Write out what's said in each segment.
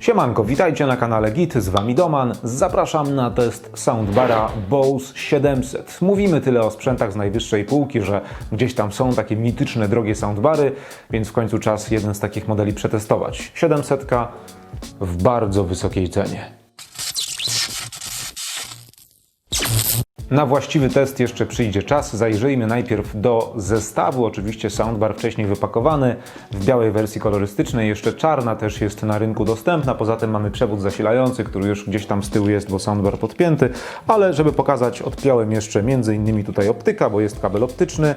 Siemanko, witajcie na kanale Git, z Wami Doman. Zapraszam na test soundbara Bose 700. Mówimy tyle o sprzętach z najwyższej półki, że gdzieś tam są takie mityczne, drogie soundbary, więc w końcu czas jeden z takich modeli przetestować. 700 w bardzo wysokiej cenie. Na właściwy test jeszcze przyjdzie czas. Zajrzyjmy najpierw do zestawu. Oczywiście soundbar wcześniej wypakowany w białej wersji kolorystycznej. Jeszcze czarna też jest na rynku dostępna. Poza tym mamy przewód zasilający, który już gdzieś tam z tyłu jest, bo soundbar podpięty. Ale żeby pokazać, odpiąłem jeszcze między innymi tutaj optyka, bo jest kabel optyczny.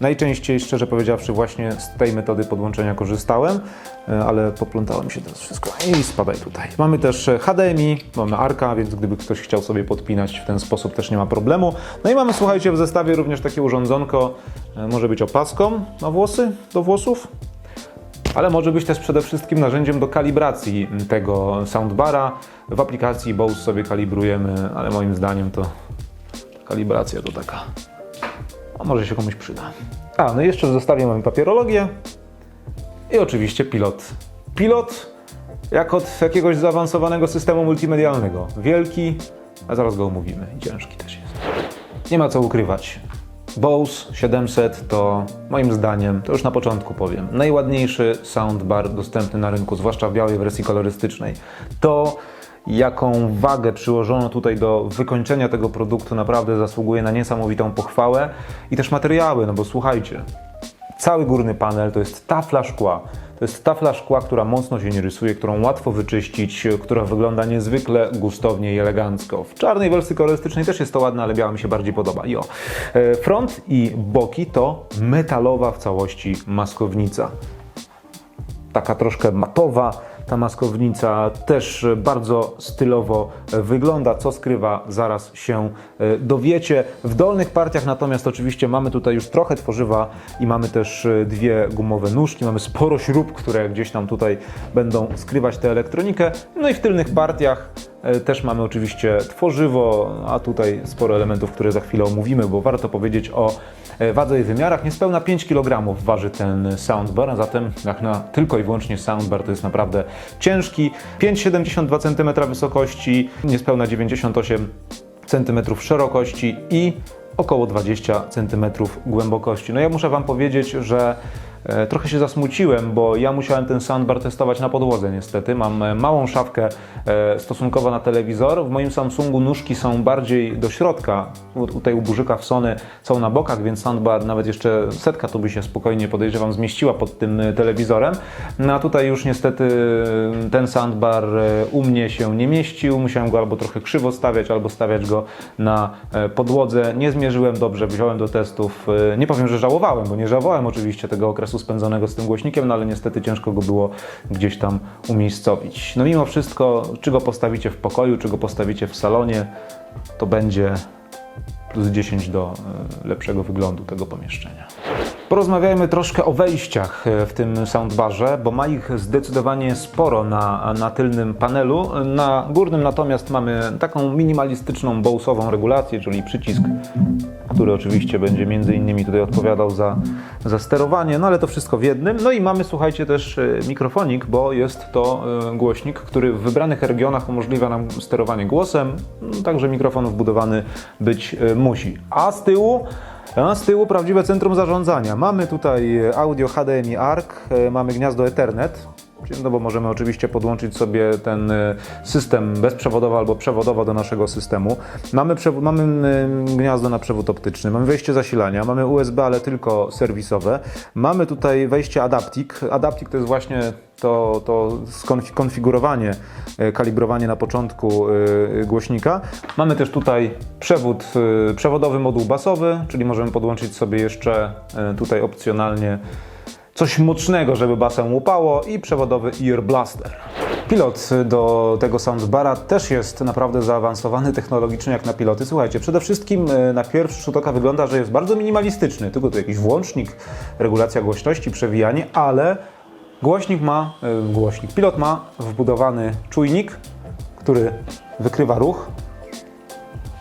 Najczęściej, szczerze powiedziawszy, właśnie z tej metody podłączenia korzystałem, e, ale poplątałem się teraz wszystko i spadaj tutaj. Mamy też e, HDMI, mamy ARKA, więc gdyby ktoś chciał sobie podpinać w ten sposób też nie ma problemu. No i mamy, słuchajcie, w zestawie również takie urządzonko, e, może być opaską na włosy, do włosów, ale może być też przede wszystkim narzędziem do kalibracji tego soundbara. W aplikacji Bose sobie kalibrujemy, ale moim zdaniem to kalibracja to taka a może się komuś przyda. A, no i jeszcze w zestawie mamy papierologię i oczywiście pilot. Pilot jak od jakiegoś zaawansowanego systemu multimedialnego. Wielki, a zaraz go omówimy. I ciężki też jest. Nie ma co ukrywać. Bose 700 to moim zdaniem, to już na początku powiem, najładniejszy soundbar dostępny na rynku, zwłaszcza w białej wersji kolorystycznej. To jaką wagę przyłożono tutaj do wykończenia tego produktu naprawdę zasługuje na niesamowitą pochwałę i też materiały, no bo słuchajcie, cały górny panel to jest tafla szkła. To jest tafla szkła, która mocno się nie rysuje, którą łatwo wyczyścić, która wygląda niezwykle gustownie i elegancko. W czarnej wersji kolorystycznej też jest to ładne, ale biała mi się bardziej podoba. Jo. E, Front i boki to metalowa w całości maskownica taka troszkę matowa. Ta maskownica też bardzo stylowo wygląda, co skrywa, zaraz się e, dowiecie. W dolnych partiach natomiast oczywiście mamy tutaj już trochę tworzywa i mamy też e, dwie gumowe nóżki, mamy sporo śrub, które gdzieś tam tutaj będą skrywać tę elektronikę. No i w tylnych partiach e, też mamy oczywiście tworzywo, a tutaj sporo elementów, które za chwilę omówimy, bo warto powiedzieć o wadze i wymiarach. Niespełna 5 kg waży ten soundbar, a zatem jak na tylko i wyłącznie soundbar to jest naprawdę ciężki. 5,72 cm wysokości, niespełna 98 cm szerokości i około 20 cm głębokości. No ja muszę Wam powiedzieć, że e, trochę się zasmuciłem, bo ja musiałem ten soundbar testować na podłodze niestety. Mam e, małą szafkę e, stosunkowo na telewizor. W moim Samsungu nóżki są bardziej do środka. Tutaj u burzyka w Sony są na bokach, więc soundbar nawet jeszcze setka tu by się spokojnie podejrzewam zmieściła pod tym e, telewizorem. No a tutaj już niestety e, ten soundbar e, u mnie się nie mieścił. Musiałem go albo trochę krzywo stawiać, albo stawiać go na e, podłodze. Nie zmierzyłem dobrze, wziąłem do testów. E, Nie powiem, że żałowałem, bo nie żałowałem oczywiście tego okresu spędzonego z tym głośnikiem, no ale niestety ciężko go było gdzieś tam umiejscowić. No mimo wszystko, czy go postawicie w pokoju, czy go postawicie w salonie, to będzie plus 10 do e, lepszego wyglądu tego pomieszczenia. Porozmawiajmy troszkę o wejściach e, w tym soundbarze, bo ma ich zdecydowanie sporo na, na tylnym panelu. Na górnym natomiast mamy taką minimalistyczną Bose'ową regulację, czyli przycisk, który oczywiście będzie między innymi tutaj odpowiadał za, za sterowanie, no ale to wszystko w jednym. No i mamy, słuchajcie, też e, mikrofonik, bo jest to e, głośnik, który w wybranych regionach umożliwia nam sterowanie głosem, także mikrofon wbudowany być musi. A z tyłu a z tyłu prawdziwe centrum zarządzania. Mamy tutaj audio HDMI ARC, e, mamy gniazdo Ethernet. No bo możemy oczywiście podłączyć sobie ten e, system bezprzewodowo albo przewodowo do naszego systemu. Mamy, mamy e, gniazdo na przewód optyczny, mamy wejście zasilania, mamy USB, ale tylko serwisowe. Mamy tutaj wejście Adaptic. Adaptic to jest właśnie to, to skonfi- konfigurowanie, e, kalibrowanie na początku głośnika. Mamy też tutaj przewód, przewodowy moduł basowy, czyli możemy podłączyć sobie jeszcze tutaj opcjonalnie coś mocnego, żeby basem łupało i przewodowy Ear Blaster. Pilot do tego soundbara też jest naprawdę zaawansowany technologicznie jak na piloty. Słuchajcie, przede wszystkim e, na pierwszy rzut oka wygląda, że jest bardzo minimalistyczny. Tylko tu jakiś włącznik, regulacja głośności, przewijanie, ale głośnik ma, e, głośnik, pilot ma wbudowany czujnik, który wykrywa ruch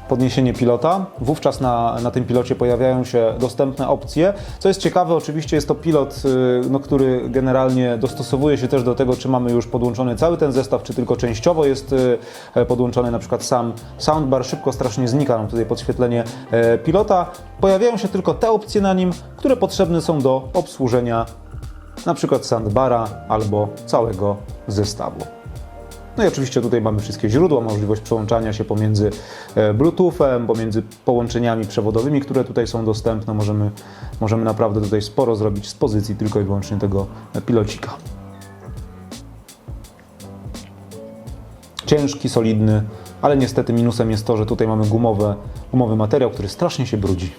podniesienie pilota. Wówczas na, na tym pilocie pojawiają się dostępne opcje. Co jest ciekawe, oczywiście jest to pilot, y, no, który generalnie dostosowuje się też do tego, czy mamy już podłączony cały ten zestaw, czy tylko częściowo jest y, podłączony na przykład sam soundbar. Szybko strasznie znika nam tutaj podświetlenie e, pilota. Pojawiają się tylko te opcje na nim, które potrzebne są do obsłużenia na przykład soundbara albo całego zestawu. No i oczywiście tutaj mamy wszystkie źródła, możliwość przełączania się pomiędzy e, Bluetoothem, pomiędzy połączeniami przewodowymi, które tutaj są dostępne. Możemy, możemy naprawdę tutaj sporo zrobić z pozycji tylko i wyłącznie tego e, pilocika. Ciężki, solidny, ale niestety minusem jest to, że tutaj mamy gumowe, gumowy materiał, który strasznie się brudzi.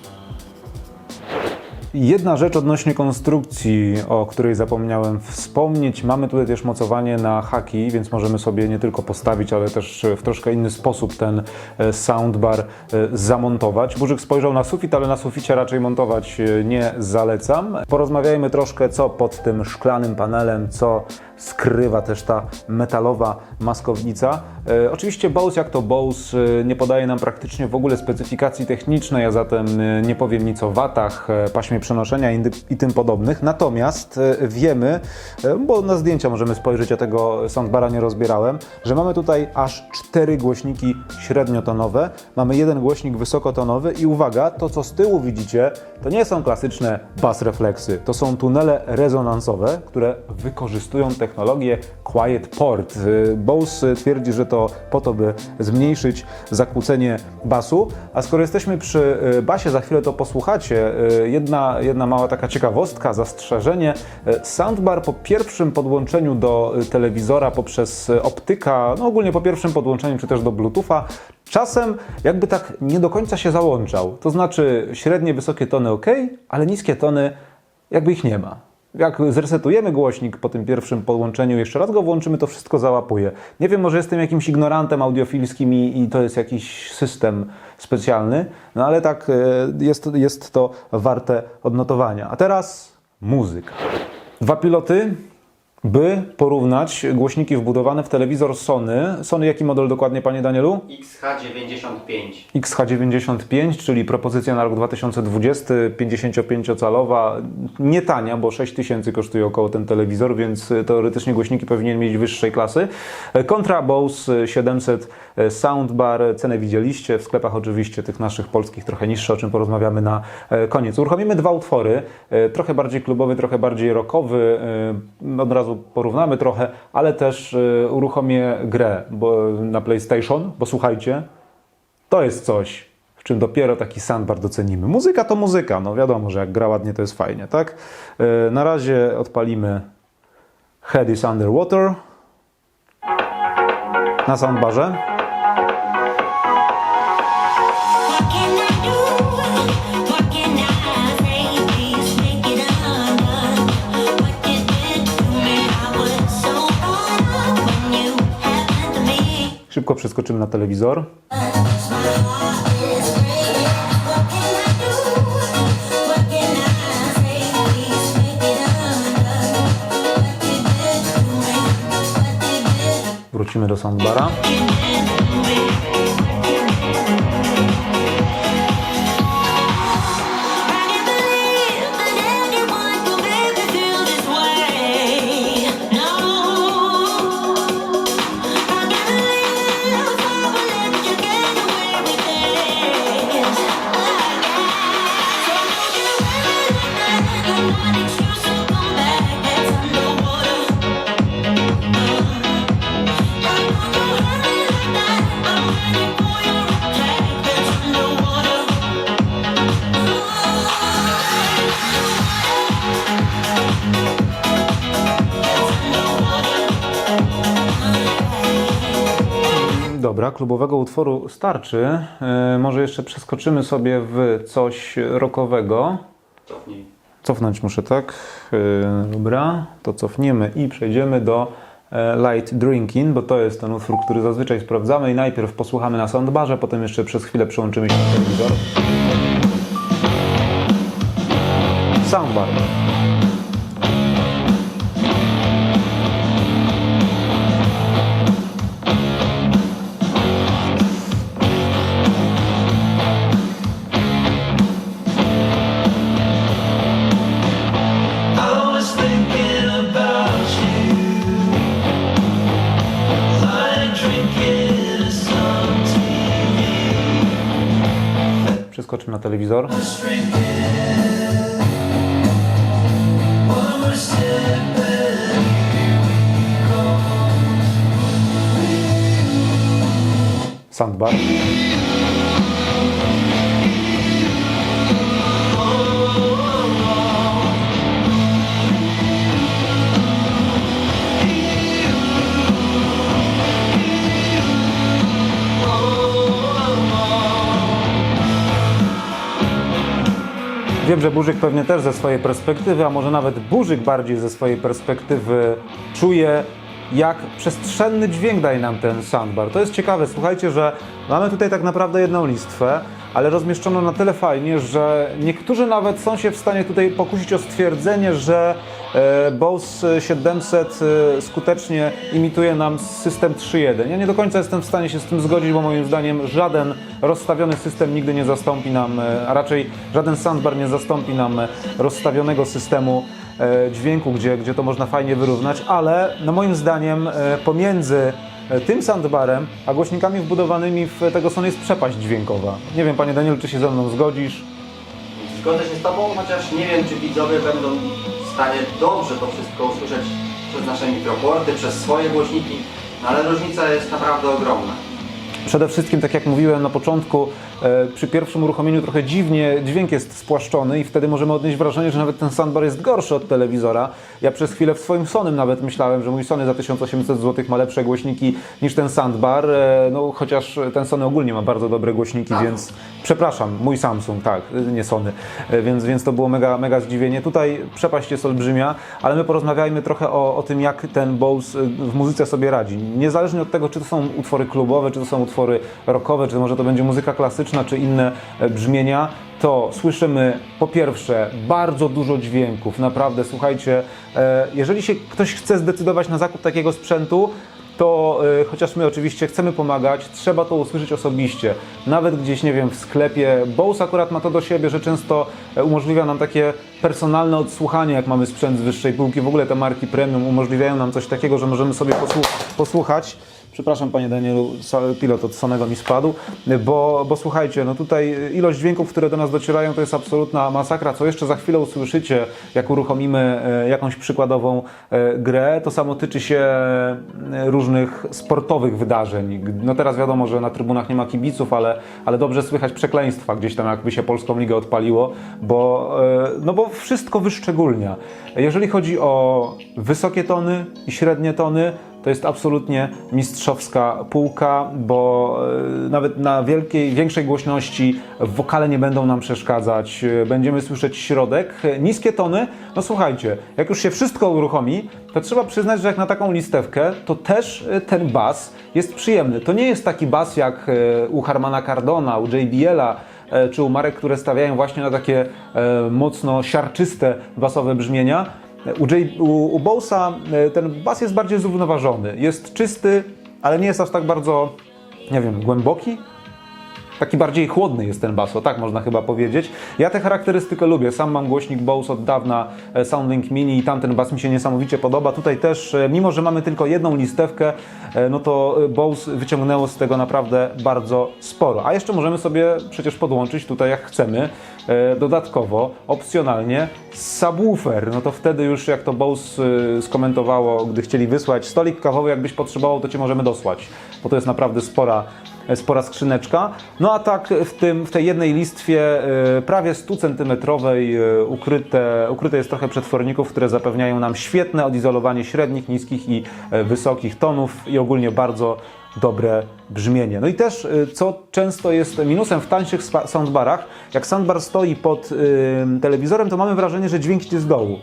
Jedna rzecz odnośnie konstrukcji, o której zapomniałem wspomnieć. Mamy tutaj też mocowanie na haki, więc możemy sobie nie tylko postawić, ale też w troszkę inny sposób ten e, soundbar e, zamontować. Burzyk spojrzał na sufit, ale na suficie raczej montować e, nie zalecam. Porozmawiajmy troszkę, co pod tym szklanym panelem, co skrywa też ta metalowa maskownica. E, oczywiście Bose jak to Bose e, nie podaje nam praktycznie w ogóle specyfikacji technicznej, a zatem e, nie powiem nic o watach, paśmie przenoszenia i, tym podobnych. Natomiast wiemy, bo na zdjęcia możemy spojrzeć, ja tego soundbara nie rozbierałem, że mamy tutaj aż cztery głośniki średniotonowe, mamy jeden głośnik wysokotonowy i uwaga, to co z tyłu widzicie, to nie są klasyczne bass refleksy, to są tunele rezonansowe, które wykorzystują technologię Quiet Port. Y, Bose twierdzi, że to po to, by zmniejszyć zakłócenie basu. A skoro jesteśmy przy y, basie, za chwilę to posłuchacie. y, Jedna, jedna mała taka ciekawostka, zastrzeżenie. Soundbar po pierwszym podłączeniu do telewizora poprzez optyka, no ogólnie po pierwszym podłączeniu, czy też do Bluetootha, czasem jakby tak nie do końca się załączał. To znaczy średnie, wysokie tony ok, ale niskie tony jakby ich nie ma. Jak zresetujemy głośnik po tym pierwszym podłączeniu, jeszcze raz go włączymy, to wszystko załapuje. Nie wiem, może jestem jakimś ignorantem audiofilskim i, i to jest jakiś system specjalny, no ale tak e, jest, jest to warte odnotowania. A teraz muzyka. Dwa piloty, by porównać głośniki wbudowane w telewizor Sony. Sony jaki model dokładnie, panie Danielu? XH95. XH95, czyli propozycja na rok 2020, 55-calowa, nie tania, bo 6 tysięcy kosztuje około ten telewizor, więc teoretycznie głośniki powinien mieć wyższej klasy. Kontra Bose 700 Soundbar, cenę widzieliście, w sklepach oczywiście tych naszych polskich trochę niższe, o czym porozmawiamy na e, koniec. Uruchomimy dwa utwory, e, trochę bardziej klubowy, trochę bardziej rockowy, e, od razu porównamy trochę, ale też e, uruchomię grę bo, na PlayStation, bo słuchajcie, to jest coś, w czym dopiero taki soundbar docenimy. Muzyka to muzyka, no wiadomo, że jak gra ładnie, to jest fajnie, tak? E, Na razie odpalimy Head is Underwater na soundbarze. Me, what you did Wrócimy do soundbara. Dobra, klubowego utworu starczy. E, Może jeszcze przeskoczymy sobie w coś rockowego. Cofnij. Cofnąć muszę, tak? E, Dobra, to cofniemy i przejdziemy do e, Light Drinking, bo to jest ten utwór, który zazwyczaj sprawdzamy i najpierw posłuchamy na soundbarze, potem jeszcze przez chwilę przełączymy się na telewizor. Soundbar. Na telewizor. Soundbar. Wiem, że Burzyk pewnie też ze swojej perspektywy, a może nawet Burzyk bardziej ze swojej perspektywy czuje, jak przestrzenny dźwięk daje nam ten soundbar. To jest ciekawe, słuchajcie, że mamy tutaj tak naprawdę jedną listwę, ale rozmieszczono na tyle fajnie, że niektórzy nawet są się w stanie tutaj pokusić o stwierdzenie, że e, Bose 700 e, skutecznie imituje nam system 3.1. Ja nie do końca jestem w stanie się z tym zgodzić, bo moim zdaniem żaden rozstawiony system nigdy nie zastąpi nam, e, a raczej żaden soundbar nie zastąpi nam rozstawionego systemu dźwięku, gdzie, gdzie to można fajnie wyrównać, ale no moim zdaniem pomiędzy tym soundbarem, a głośnikami wbudowanymi w tego Sony jest przepaść dźwiękowa. Nie wiem, panie Danielu, czy się ze mną zgodzisz? Zgodzę się z Tobą, chociaż nie wiem, czy widzowie będą w stanie dobrze to wszystko usłyszeć przez nasze mikroporty, przez swoje głośniki, no ale różnica jest naprawdę ogromna. Przede wszystkim, tak jak mówiłem na początku, e, przy pierwszym uruchomieniu trochę dziwnie dźwięk jest spłaszczony i wtedy możemy odnieść wrażenie, że nawet ten soundbar jest gorszy od telewizora. Ja przez chwilę w swoim Sonym nawet myślałem, że mój Sony za 1800 zł ma lepsze głośniki niż ten soundbar, e, no chociaż ten Sony ogólnie ma bardzo dobre głośniki, Samsung. więc przepraszam, mój Samsung, tak, e, nie Sony, E, więc, więc to było mega, mega zdziwienie. Tutaj przepaść jest olbrzymia, ale my porozmawiajmy trochę o, o tym, jak ten Bose e, w muzyce sobie radzi. Niezależnie od tego, czy to są utwory klubowe, czy to są utwory rockowe, czy może to będzie muzyka klasyczna, czy inne e, brzmienia, to słyszymy po pierwsze bardzo dużo dźwięków, naprawdę, słuchajcie, e, jeżeli się ktoś chce zdecydować na zakup takiego sprzętu, to y, chociaż my oczywiście chcemy pomagać, trzeba to usłyszeć osobiście. Nawet gdzieś, nie wiem, w sklepie. Bose akurat ma to do siebie, że często umożliwia nam takie personalne odsłuchanie, jak mamy sprzęt z wyższej półki. W ogóle te marki premium umożliwiają nam coś takiego, że możemy sobie posłu- posłuchać. Przepraszam Panie Danielu, pilot od Sonego mi spadł, bo, bo słuchajcie, no tutaj ilość dźwięków, które do nas docierają, to jest absolutna masakra. Co jeszcze za chwilę usłyszycie, jak uruchomimy e, jakąś przykładową e, grę, to samo tyczy się e, różnych sportowych wydarzeń. No teraz wiadomo, że na trybunach nie ma kibiców, ale, ale dobrze słychać przekleństwa gdzieś tam, jakby się Polską Ligę odpaliło, bo, no bo wszystko wyszczególnia. Jeżeli chodzi o wysokie tony i średnie tony, to jest absolutnie mistrzowska półka, bo e, nawet na wielkiej, większej głośności wokale nie będą nam przeszkadzać, e, będziemy słyszeć środek. E, Niskie tony, no słuchajcie, jak już się wszystko uruchomi, to trzeba przyznać, że jak na taką listewkę, to też ten bas jest przyjemny. To nie jest taki bas jak u Harmana Cardona, u JBL-a, czy u marek, które stawiają właśnie na takie mocno siarczyste basowe brzmienia. U, J, u, u e, ten bas jest bardziej zrównoważony. Jest czysty, ale nie jest aż tak bardzo, nie wiem, głęboki. Taki bardziej chłodny jest ten bas, o tak można chyba powiedzieć. Ja tę charakterystykę lubię. Sam mam głośnik Bose od dawna, e, Soundlink Mini i tamten bas mi się niesamowicie podoba. Tutaj też, e, mimo że mamy tylko jedną listewkę, no to Bose wyciągnęło z tego naprawdę bardzo sporo. A jeszcze możemy sobie przecież podłączyć tutaj jak chcemy dodatkowo, opcjonalnie subwoofer. No to wtedy już jak to Bose e, skomentowało, gdy chcieli wysłać stolik kawowy, jakbyś potrzebował, to Cię możemy dosłać, bo to jest naprawdę spora spora skrzyneczka. No a tak w, tym, w tej jednej listwie e, prawie 100 centymetrowej e, ukryte, ukryte jest trochę przetworników, które zapewniają nam świetne odizolowanie średnich, niskich i e, wysokich tonów i ogólnie bardzo dobre brzmienie. No i też, e, co często jest minusem w tańszych soundbarach, jak soundbar stoi pod e, telewizorem, to mamy wrażenie, że dźwięk idzie z dołu.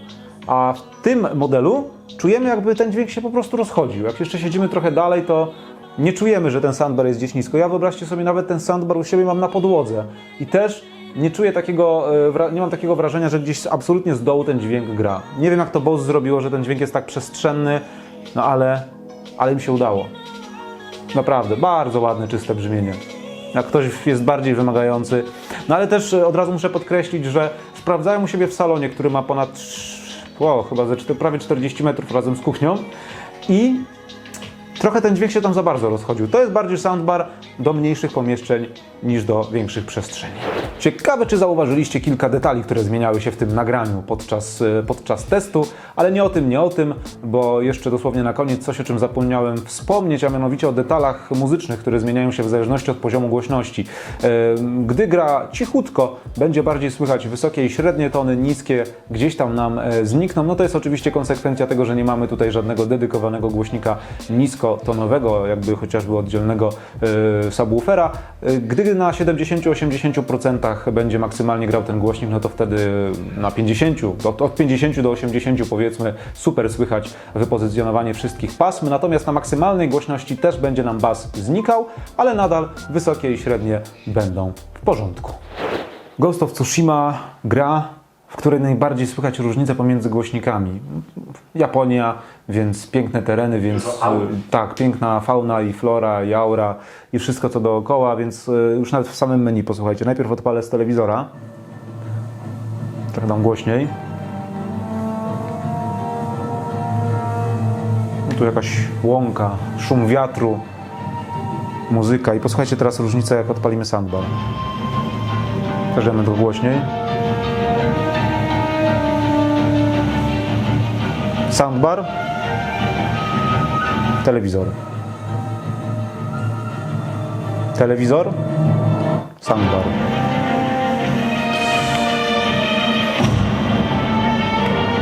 A w tym modelu czujemy, jakby ten dźwięk się po prostu rozchodził. Jak jeszcze siedzimy trochę dalej, to nie czujemy, że ten soundbar jest gdzieś nisko. Ja wyobraźcie sobie, nawet ten soundbar u siebie mam na podłodze i też nie czuję takiego, wra- nie mam takiego wrażenia, że gdzieś absolutnie z dołu ten dźwięk gra. Nie wiem, jak to Bose zrobiło, że ten dźwięk jest tak przestrzenny, no ale, ale im się udało. Naprawdę, bardzo ładne, czyste brzmienie. Jak ktoś jest bardziej wymagający. No ale też e, od razu muszę podkreślić, że sprawdzają u siebie w salonie, który ma ponad, wow, chyba ze prawie 40 metrów razem z kuchnią i trochę ten dźwięk się tam za bardzo rozchodził. To jest bardziej soundbar do mniejszych pomieszczeń niż do większych przestrzeni. Ciekawe, czy zauważyliście kilka detali, które zmieniały się w tym nagraniu podczas, e, podczas testu, ale nie o tym, nie o tym, bo jeszcze dosłownie na koniec coś, o czym zapomniałem wspomnieć, a mianowicie o detalach muzycznych, które zmieniają się w zależności od poziomu głośności. E, Gdy gra cichutko, będzie bardziej słychać wysokie i średnie tony, niskie gdzieś tam nam e, znikną. No to jest oczywiście konsekwencja tego, że nie mamy tutaj żadnego dedykowanego głośnika niskotonowego, jakby chociażby oddzielnego e, subwoofera. E, Gdy na 70-80% będzie maksymalnie grał ten głośnik, no to wtedy na 50, od, od 50 do 80 powiedzmy, super słychać wypozycjonowanie wszystkich pasm. Natomiast na maksymalnej głośności też będzie nam bas znikał, ale nadal wysokie i średnie będą w porządku. Ghost of Tsushima gra, w której najbardziej słychać różnice pomiędzy głośnikami. Japonia, więc piękne tereny, więc y, tak, piękna fauna i flora, i aura i wszystko co dookoła, więc y, już nawet w samym menu posłuchajcie. Najpierw odpalę z telewizora. Trochę dam głośniej. Tu jakaś łąka, szum wiatru, muzyka i posłuchajcie teraz różnicę jak odpalimy soundbar. Każemy to głośniej. Soundbar. Telewizor. Telewizor. Soundbar.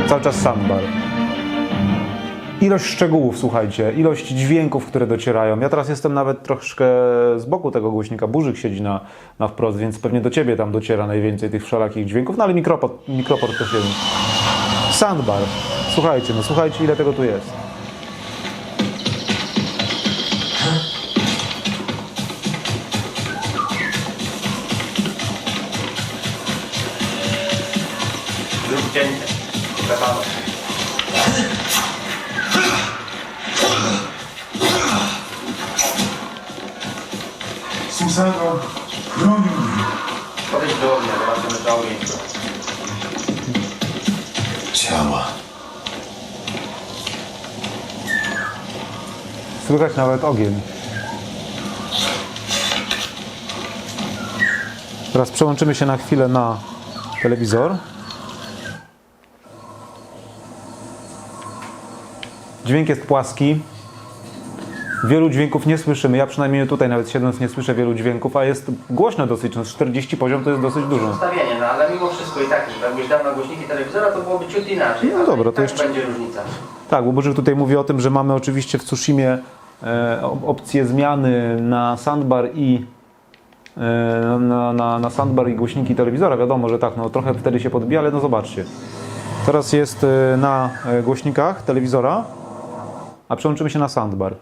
Cały czas soundbar. Ilość szczegółów, słuchajcie, ilość dźwięków, które docierają. Ja teraz jestem nawet troszkę z boku tego głośnika. Burzyk siedzi na, na wprost, więc pewnie do ciebie tam dociera najwięcej tych wszelakich dźwięków, no ale mikroport, mikroport też jest. Soundbar. Słuchajcie, no słuchajcie, ile tego tu jest. Zrób cięcie. Przepraszam. Susano, chronił mnie. Podejdź do ognia, zobaczymy czy ogień. Ciała. Słychać nawet ogień. Teraz przełączymy się na chwilę na telewizor. Dźwięk jest płaski. Wielu dźwięków nie słyszymy. Ja przynajmniej tutaj nawet siedząc nie słyszę wielu dźwięków, a jest głośno dosyć. No 40 poziom to jest dosyć dużo. Ustawienie, no ale mimo wszystko i tak, jakbyś dał na głośniki telewizora, to byłoby ciut inaczej. No dobra, to tak jeszcze- będzie różnica. Tak, bo Bożyk tutaj mówi o tym, że mamy oczywiście w Tsushimie e, op- opcję zmiany na soundbar i e, na, na, na soundbar i głośniki telewizora. Wiadomo, że tak, no trochę wtedy się podbija, ale no zobaczcie. Teraz jest e, na e, głośnikach telewizora, a przełączymy się na soundbar.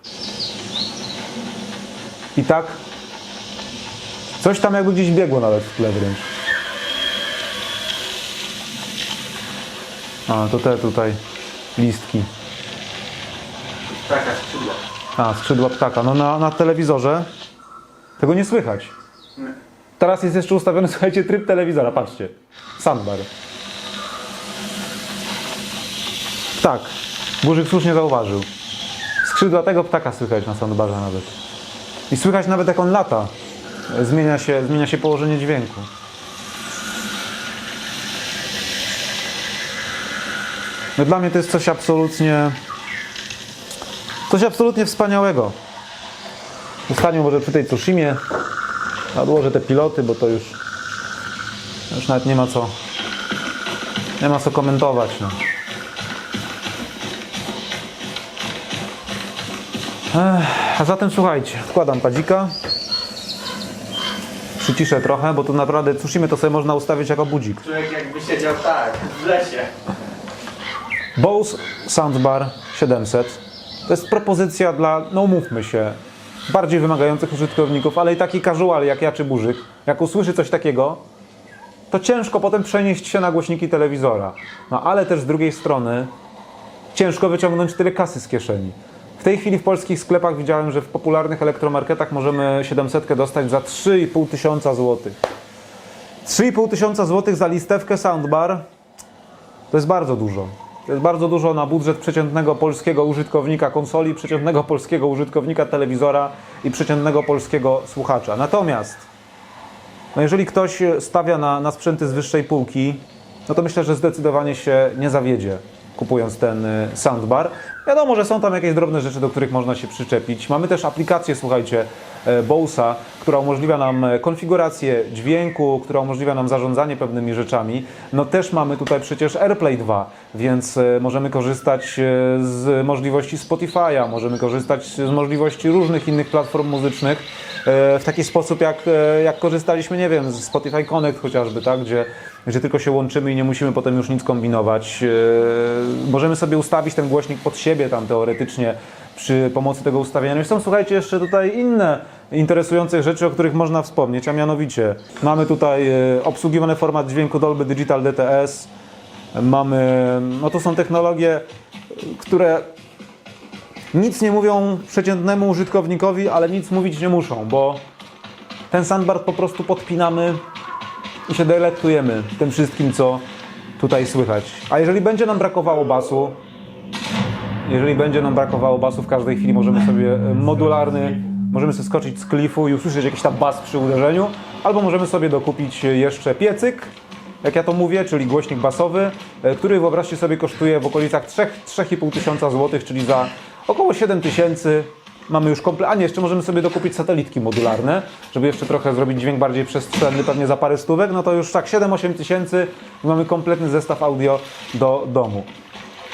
I tak coś tam jakby gdzieś biegło nawet w tle wręcz. A, to te tutaj listki. Taka skrzydła. A, skrzydła ptaka. No na, na telewizorze tego nie słychać. Teraz jest jeszcze ustawiony, słuchajcie, tryb telewizora, patrzcie. Soundbar. Tak, Burzyk słusznie zauważył. Skrzydła tego ptaka słychać na soundbarze nawet. I słychać nawet jak on lata. Zmienia się, zmienia się położenie dźwięku. No dla mnie to jest coś absolutnie Coś absolutnie wspaniałego. Zostanią może przy tej Tsushimie. Odłożę te piloty, bo to już, już nawet nie ma co nie ma co komentować. No. A zatem słuchajcie, wkładam padzika. Przyciszę trochę, bo tu naprawdę Tsushima to sobie można ustawić jako budzik. Człowiek jakby siedział tak, w lesie. Bose Soundbar 700 to jest propozycja dla, no mówmy się, bardziej wymagających użytkowników, ale i taki casual jak ja czy Burzyk, jak usłyszy coś takiego, to ciężko potem przenieść się na głośniki telewizora. No ale też z drugiej strony ciężko wyciągnąć tyle kasy z kieszeni. W tej chwili w polskich sklepach widziałem, że w popularnych elektromarketach możemy 700 dostać za 3,5 tysiąca złotych. 3,5 tysiąca złotych za listewkę soundbar to jest bardzo dużo. To jest bardzo dużo na budżet przeciętnego polskiego użytkownika konsoli, przeciętnego polskiego użytkownika telewizora i przeciętnego polskiego słuchacza. Natomiast no jeżeli ktoś stawia na, na sprzęty z wyższej półki, no to myślę, że zdecydowanie się nie zawiedzie kupując ten y, soundbar. Wiadomo, że są tam jakieś drobne rzeczy, do których można się przyczepić. Mamy też aplikację, słuchajcie, e, Bowsa, która umożliwia nam e, konfigurację dźwięku, która umożliwia nam zarządzanie pewnymi rzeczami. No też mamy tutaj przecież AirPlay 2, więc e, możemy korzystać z możliwości Spotify'a, możemy korzystać z możliwości różnych innych platform muzycznych w taki sposób, jak, jak korzystaliśmy, nie wiem, z Spotify Connect chociażby, tak, gdzie, gdzie tylko się łączymy i nie musimy potem już nic kombinować. Możemy sobie ustawić ten głośnik pod siebie tam teoretycznie przy pomocy tego ustawienia. No i są, słuchajcie, jeszcze tutaj inne interesujące rzeczy, o których można wspomnieć, a mianowicie mamy tutaj e, obsługiwany format dźwięku Dolby Digital DTS, mamy, no to są technologie, które nic nie mówią przeciętnemu użytkownikowi, ale nic mówić nie muszą, bo ten soundbar po prostu podpinamy i się delektujemy tym wszystkim, co tutaj słychać. A jeżeli będzie nam brakowało basu, jeżeli będzie nam brakowało basu w każdej chwili, możemy sobie e, modularny, możemy sobie skoczyć z klifu i usłyszeć jakiś tam bas przy uderzeniu, albo możemy sobie dokupić jeszcze piecyk, jak ja to mówię, czyli głośnik basowy, e, który wyobraźcie sobie kosztuje w okolicach 3-3,5 tysiąca złotych, czyli za około 7 tysięcy mamy już komple... A nie, jeszcze możemy sobie dokupić satelitki modularne, żeby jeszcze trochę zrobić dźwięk bardziej przestrzenny, pewnie za parę stówek, no to już tak 7-8 tysięcy mamy kompletny zestaw audio do domu.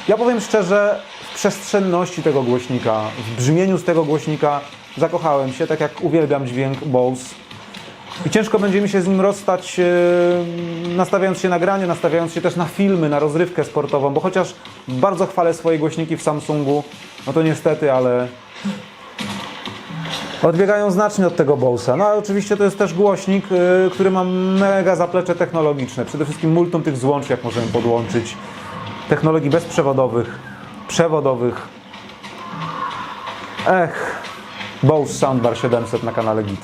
Ja powiem szczerze, przestrzenności tego głośnika, w brzmieniu z tego głośnika zakochałem się, tak jak uwielbiam dźwięk Bose. I ciężko będzie mi się z nim rozstać, e, nastawiając się na granie, nastawiając się też na filmy, na rozrywkę sportową, bo chociaż bardzo chwalę swoje głośniki w Samsungu, no to niestety, ale odbiegają znacznie od tego Bose'a. No ale oczywiście to jest też głośnik, y, który ma mega zaplecze technologiczne. Przede wszystkim multum tych złącz, jak możemy podłączyć. Technologii bezprzewodowych, przewodowych. Ech, Bose Soundbar 700 na kanale Git.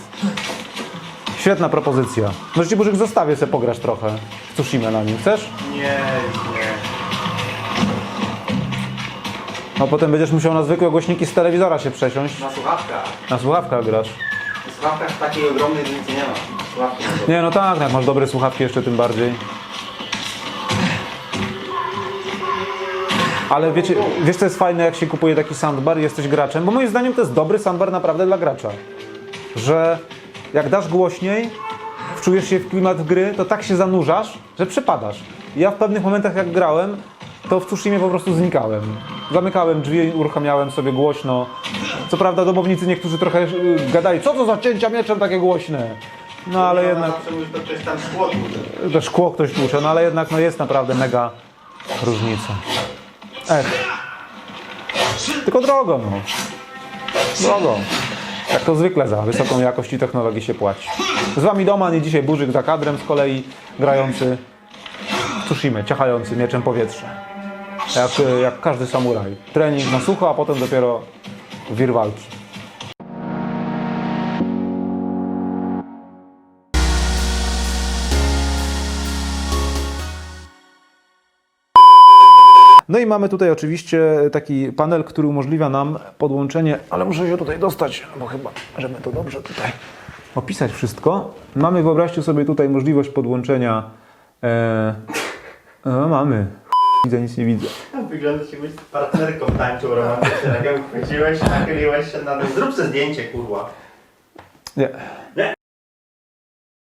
Świetna propozycja. Może ci Burzyk zostawię sobie pograsz trochę w Tsushima na nim. Chcesz? Nie, nie. No potem będziesz musiał na zwykłe głośniki z telewizora się przesiąść. Na słuchawkach. Na słuchawkach grasz. Na słuchawkach takiej ogromnej różnicy nie ma. Słuchawki. Nie, no tak, jak masz dobre słuchawki jeszcze tym bardziej. Ale wiecie, wiesz co jest fajne, jak się kupuje taki soundbar i jesteś graczem? Bo moim zdaniem to jest dobry soundbar naprawdę dla gracza. Że jak dasz głośniej, wczujesz się w klimat gry, to tak się zanurzasz, że przepadasz. Ja w pewnych momentach jak grałem, to w Tsushimie po prostu znikałem. Zamykałem drzwi, uruchamiałem sobie głośno. Co prawda domownicy niektórzy trochę y, gadali, co to za cięcia mieczem takie głośne? No ale jednak... To szkło ktoś tłucze, no ale jednak no jest naprawdę mega różnica. Ech. Tylko drogo, no. Drogo. Jak to zwykle za wysoką jakość i technologię się płaci. Z wami Doman i dzisiaj Burzyk za kadrem z kolei grający w Tsushima, ciachający mieczem powietrze. Jak, jak każdy samuraj. Trening na sucho, a potem dopiero wir walki. No i mamy tutaj oczywiście taki panel, który umożliwia nam podłączenie, ale muszę się tutaj dostać, bo chyba, żeby to dobrze tutaj opisać wszystko. Mamy, wyobraźcie sobie tutaj możliwość podłączenia. E, no, mamy. Widzę, nic nie widzę. Wygląda się, jakbyś z partnerką tańczył romantycznie. Tak jak nachyliłeś się na dół. Zrób sobie zdjęcie, kurwa. Nie. Nie?